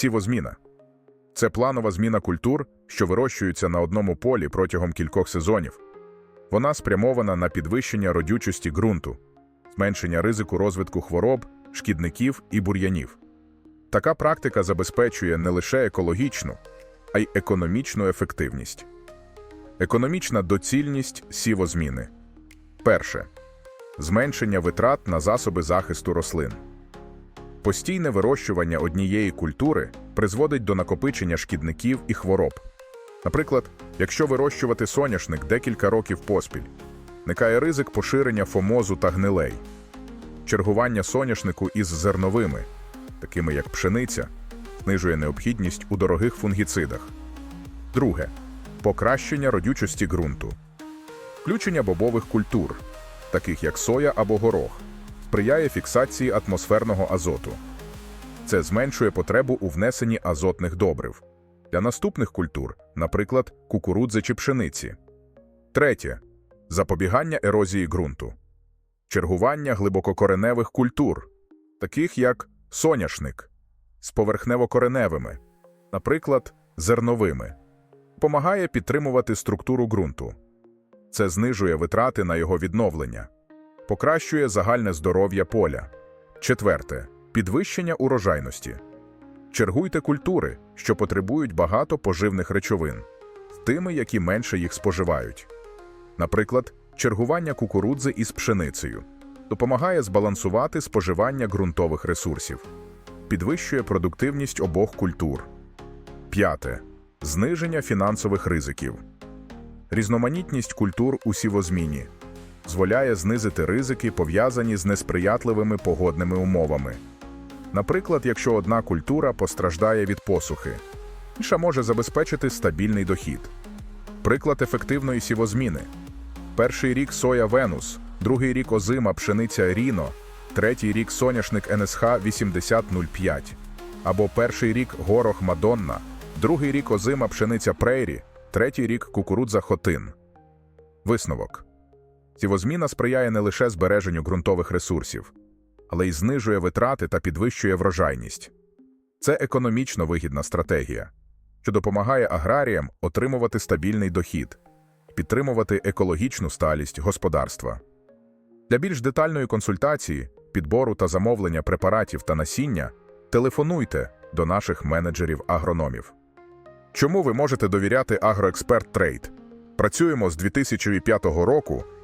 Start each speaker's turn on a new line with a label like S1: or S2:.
S1: Сівозміна це планова зміна культур, що вирощуються на одному полі протягом кількох сезонів. Вона спрямована на підвищення родючості ґрунту, зменшення ризику розвитку хвороб, шкідників і бур'янів. Така практика забезпечує не лише екологічну, а й економічну ефективність. Економічна доцільність сівозміни. Перше. Зменшення витрат на засоби захисту рослин. Постійне вирощування однієї культури призводить до накопичення шкідників і хвороб. Наприклад, якщо вирощувати соняшник декілька років поспіль, виникає ризик поширення фомозу та гнилей. Чергування соняшнику із зерновими, такими як пшениця, знижує необхідність у дорогих фунгіцидах. Друге покращення родючості ґрунту. Включення бобових культур, таких як соя або горох, сприяє фіксації атмосферного азоту. Це зменшує потребу у внесенні азотних добрив для наступних культур, наприклад, кукурудзи чи пшениці. Третє запобігання ерозії ґрунту, чергування глибококореневих культур, таких як соняшник, з поверхневокореневими, наприклад, зерновими, допомагає підтримувати структуру ґрунту. Це знижує витрати на його відновлення, покращує загальне здоров'я поля. Четверте підвищення урожайності. Чергуйте культури, що потребують багато поживних речовин, тими, які менше їх споживають. Наприклад, чергування кукурудзи із пшеницею допомагає збалансувати споживання ґрунтових ресурсів, підвищує продуктивність обох культур. П'яте зниження фінансових ризиків. Різноманітність культур у сівозміні дозволяє знизити ризики, пов'язані з несприятливими погодними умовами. Наприклад, якщо одна культура постраждає від посухи, інша може забезпечити стабільний дохід. Приклад ефективної сівозміни. Перший рік соя Венус, другий рік озима пшениця Ріно, третій рік соняшник НСХ 8005, або перший рік горох Мадонна, другий рік озима пшениця Прейрі, третій рік кукурудза Хотин. Висновок. Сівозміна сприяє не лише збереженню ґрунтових ресурсів, але й знижує витрати та підвищує врожайність. Це економічно вигідна стратегія, що допомагає аграріям отримувати стабільний дохід, підтримувати екологічну сталість господарства. Для більш детальної консультації, підбору та замовлення препаратів та насіння телефонуйте до наших менеджерів-агрономів. Чому ви можете довіряти Агроексперт Трейд? Працюємо з 2005 року